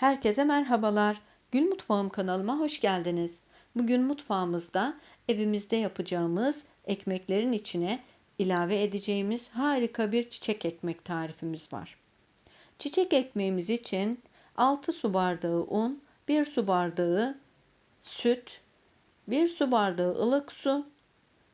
Herkese merhabalar. Gül Mutfağım kanalıma hoş geldiniz. Bugün mutfağımızda evimizde yapacağımız ekmeklerin içine ilave edeceğimiz harika bir çiçek ekmek tarifimiz var. Çiçek ekmeğimiz için 6 su bardağı un, 1 su bardağı süt, 1 su bardağı ılık su,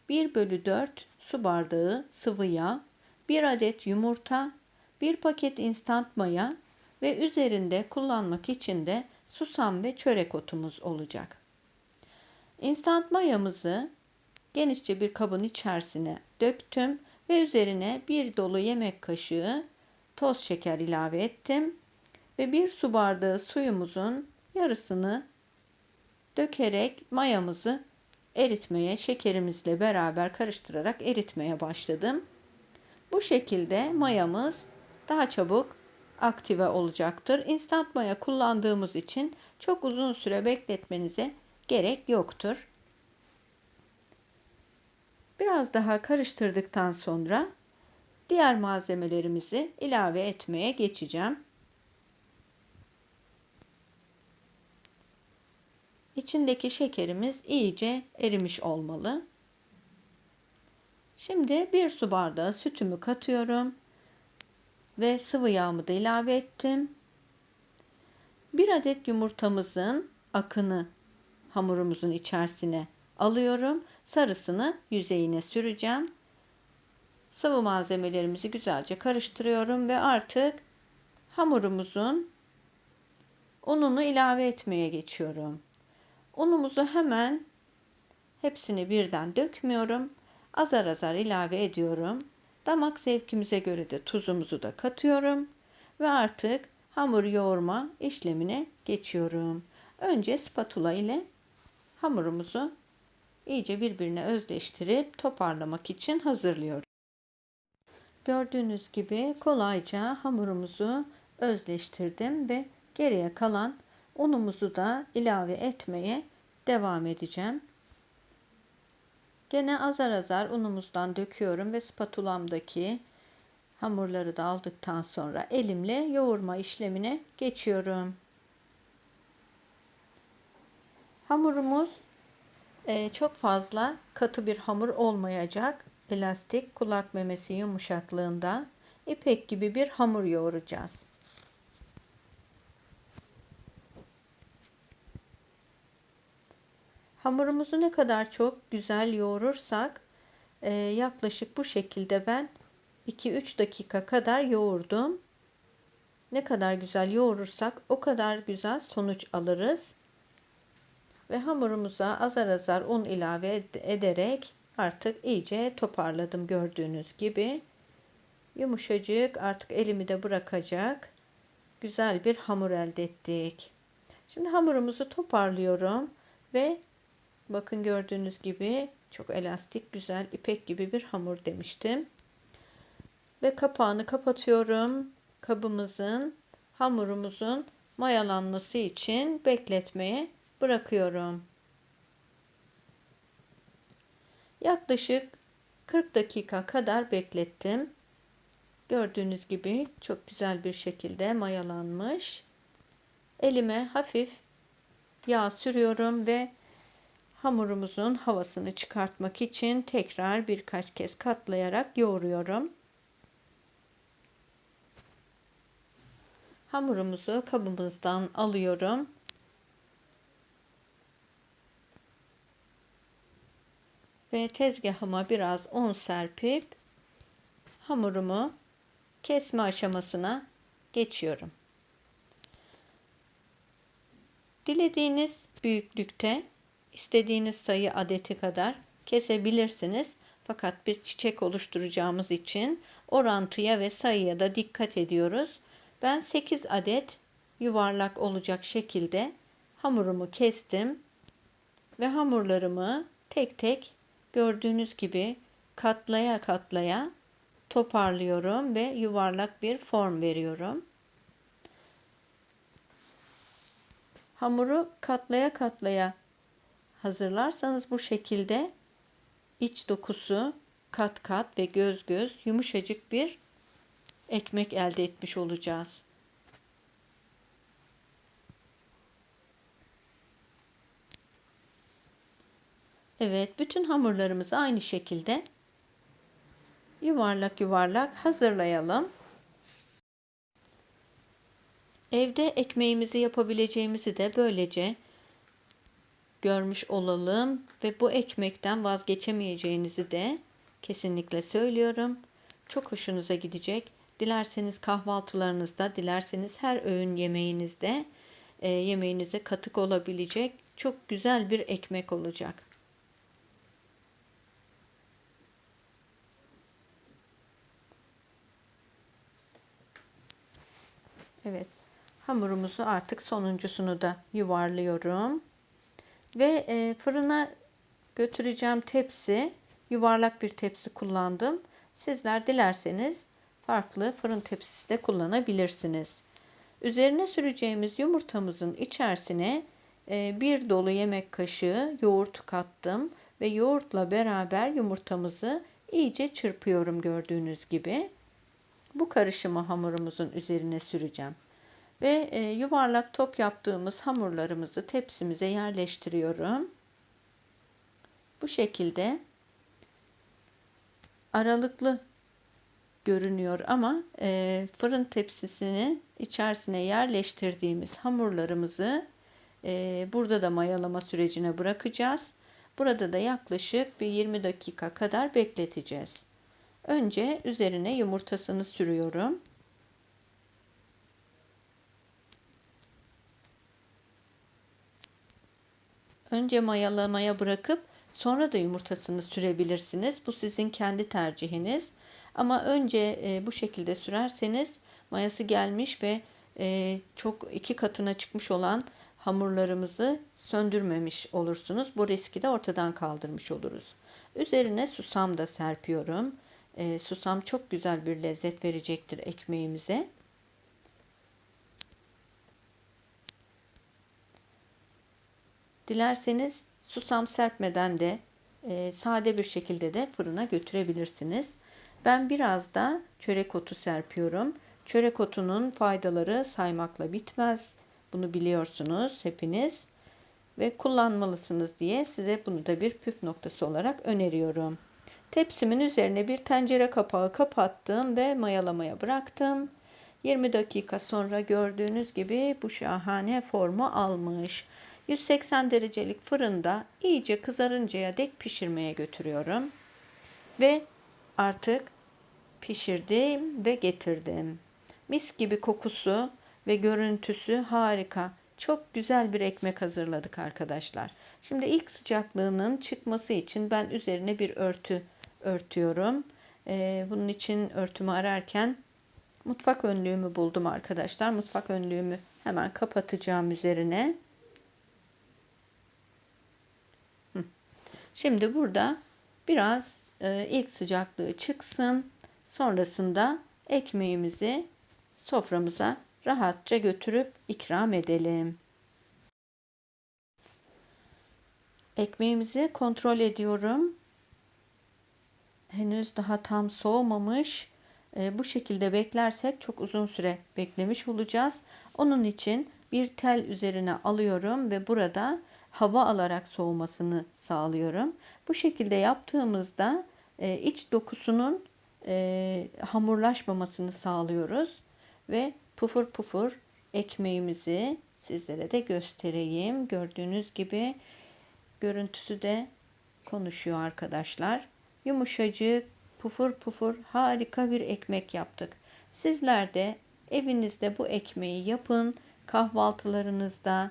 1 bölü 4 su bardağı sıvı yağ, 1 adet yumurta, 1 paket instant maya ve üzerinde kullanmak için de susam ve çörek otumuz olacak. İnstant mayamızı genişçe bir kabın içerisine döktüm ve üzerine bir dolu yemek kaşığı toz şeker ilave ettim ve bir su bardağı suyumuzun yarısını dökerek mayamızı eritmeye şekerimizle beraber karıştırarak eritmeye başladım. Bu şekilde mayamız daha çabuk aktive olacaktır. Instant maya kullandığımız için çok uzun süre bekletmenize gerek yoktur. Biraz daha karıştırdıktan sonra diğer malzemelerimizi ilave etmeye geçeceğim. İçindeki şekerimiz iyice erimiş olmalı. Şimdi bir su bardağı sütümü katıyorum ve sıvı yağımı da ilave ettim. Bir adet yumurtamızın akını hamurumuzun içerisine alıyorum. Sarısını yüzeyine süreceğim. Sıvı malzemelerimizi güzelce karıştırıyorum ve artık hamurumuzun ununu ilave etmeye geçiyorum. Unumuzu hemen hepsini birden dökmüyorum. Azar azar ilave ediyorum. Damak zevkimize göre de tuzumuzu da katıyorum ve artık hamur yoğurma işlemine geçiyorum. Önce spatula ile hamurumuzu iyice birbirine özleştirip toparlamak için hazırlıyorum. Gördüğünüz gibi kolayca hamurumuzu özleştirdim ve geriye kalan unumuzu da ilave etmeye devam edeceğim. Gene azar azar unumuzdan döküyorum ve spatulamdaki hamurları da aldıktan sonra elimle yoğurma işlemine geçiyorum. Hamurumuz e, çok fazla katı bir hamur olmayacak. Elastik kulak memesi yumuşaklığında ipek gibi bir hamur yoğuracağız. Hamurumuzu ne kadar çok güzel yoğurursak e, yaklaşık bu şekilde ben 2-3 dakika kadar yoğurdum. Ne kadar güzel yoğurursak o kadar güzel sonuç alırız. Ve hamurumuza azar azar un ilave ederek artık iyice toparladım gördüğünüz gibi. Yumuşacık artık elimi de bırakacak güzel bir hamur elde ettik. Şimdi hamurumuzu toparlıyorum ve Bakın gördüğünüz gibi çok elastik, güzel, ipek gibi bir hamur demiştim. Ve kapağını kapatıyorum. Kabımızın, hamurumuzun mayalanması için bekletmeye bırakıyorum. Yaklaşık 40 dakika kadar beklettim. Gördüğünüz gibi çok güzel bir şekilde mayalanmış. Elime hafif yağ sürüyorum ve hamurumuzun havasını çıkartmak için tekrar birkaç kez katlayarak yoğuruyorum. Hamurumuzu kabımızdan alıyorum. Ve tezgahıma biraz un serpip hamurumu kesme aşamasına geçiyorum. Dilediğiniz büyüklükte istediğiniz sayı adeti kadar kesebilirsiniz. Fakat biz çiçek oluşturacağımız için orantıya ve sayıya da dikkat ediyoruz. Ben 8 adet yuvarlak olacak şekilde hamurumu kestim ve hamurlarımı tek tek gördüğünüz gibi katlaya katlaya toparlıyorum ve yuvarlak bir form veriyorum. Hamuru katlaya katlaya hazırlarsanız bu şekilde iç dokusu kat kat ve göz göz yumuşacık bir ekmek elde etmiş olacağız. Evet, bütün hamurlarımızı aynı şekilde yuvarlak yuvarlak hazırlayalım. Evde ekmeğimizi yapabileceğimizi de böylece görmüş olalım ve bu ekmekten vazgeçemeyeceğinizi de kesinlikle söylüyorum. Çok hoşunuza gidecek. Dilerseniz kahvaltılarınızda, dilerseniz her öğün yemeğinizde e, yemeğinize katık olabilecek çok güzel bir ekmek olacak. Evet. Hamurumuzu artık sonuncusunu da yuvarlıyorum. Ve e, fırına götüreceğim tepsi yuvarlak bir tepsi kullandım. Sizler dilerseniz farklı fırın tepsisi de kullanabilirsiniz. Üzerine süreceğimiz yumurtamızın içerisine e, bir dolu yemek kaşığı yoğurt kattım ve yoğurtla beraber yumurtamızı iyice çırpıyorum gördüğünüz gibi. Bu karışımı hamurumuzun üzerine süreceğim. Ve e, yuvarlak top yaptığımız hamurlarımızı tepsimize yerleştiriyorum. Bu şekilde aralıklı görünüyor ama e, fırın tepsisinin içerisine yerleştirdiğimiz hamurlarımızı e, burada da mayalama sürecine bırakacağız. Burada da yaklaşık bir 20 dakika kadar bekleteceğiz. Önce üzerine yumurtasını sürüyorum. Önce mayalamaya bırakıp sonra da yumurtasını sürebilirsiniz. Bu sizin kendi tercihiniz. Ama önce e, bu şekilde sürerseniz mayası gelmiş ve e, çok iki katına çıkmış olan hamurlarımızı söndürmemiş olursunuz. Bu riski de ortadan kaldırmış oluruz. Üzerine susam da serpiyorum. E, susam çok güzel bir lezzet verecektir ekmeğimize. Dilerseniz susam serpmeden de e, sade bir şekilde de fırına götürebilirsiniz. Ben biraz da çörek otu serpiyorum. Çörek otunun faydaları saymakla bitmez. Bunu biliyorsunuz hepiniz ve kullanmalısınız diye size bunu da bir püf noktası olarak öneriyorum. Tepsimin üzerine bir tencere kapağı kapattım ve mayalamaya bıraktım. 20 dakika sonra gördüğünüz gibi bu şahane formu almış. 180 derecelik fırında iyice kızarıncaya dek pişirmeye götürüyorum. Ve artık pişirdim ve getirdim. Mis gibi kokusu ve görüntüsü harika. Çok güzel bir ekmek hazırladık arkadaşlar. Şimdi ilk sıcaklığının çıkması için ben üzerine bir örtü örtüyorum. Ee, bunun için örtümü ararken mutfak önlüğümü buldum arkadaşlar. Mutfak önlüğümü hemen kapatacağım üzerine. Şimdi burada biraz e, ilk sıcaklığı çıksın. Sonrasında ekmeğimizi soframıza rahatça götürüp ikram edelim. Ekmeğimizi kontrol ediyorum. Henüz daha tam soğumamış. E, bu şekilde beklersek çok uzun süre beklemiş olacağız. Onun için bir tel üzerine alıyorum ve burada hava alarak soğumasını sağlıyorum. Bu şekilde yaptığımızda e, iç dokusunun e, hamurlaşmamasını sağlıyoruz ve pufur pufur ekmeğimizi sizlere de göstereyim. Gördüğünüz gibi görüntüsü de konuşuyor arkadaşlar. Yumuşacık, pufur pufur harika bir ekmek yaptık. Sizler de evinizde bu ekmeği yapın. Kahvaltılarınızda,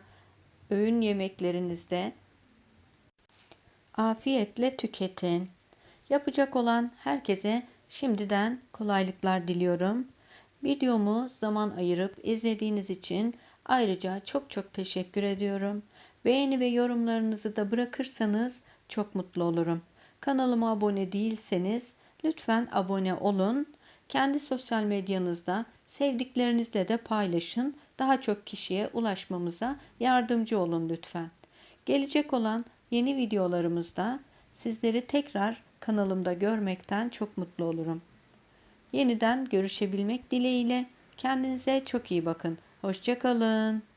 öğün yemeklerinizde afiyetle tüketin. Yapacak olan herkese şimdiden kolaylıklar diliyorum. Videomu zaman ayırıp izlediğiniz için ayrıca çok çok teşekkür ediyorum. Beğeni ve yorumlarınızı da bırakırsanız çok mutlu olurum. Kanalıma abone değilseniz lütfen abone olun. Kendi sosyal medyanızda sevdiklerinizle de paylaşın. Daha çok kişiye ulaşmamıza yardımcı olun lütfen. Gelecek olan yeni videolarımızda sizleri tekrar kanalımda görmekten çok mutlu olurum. Yeniden görüşebilmek dileğiyle kendinize çok iyi bakın. Hoşçakalın.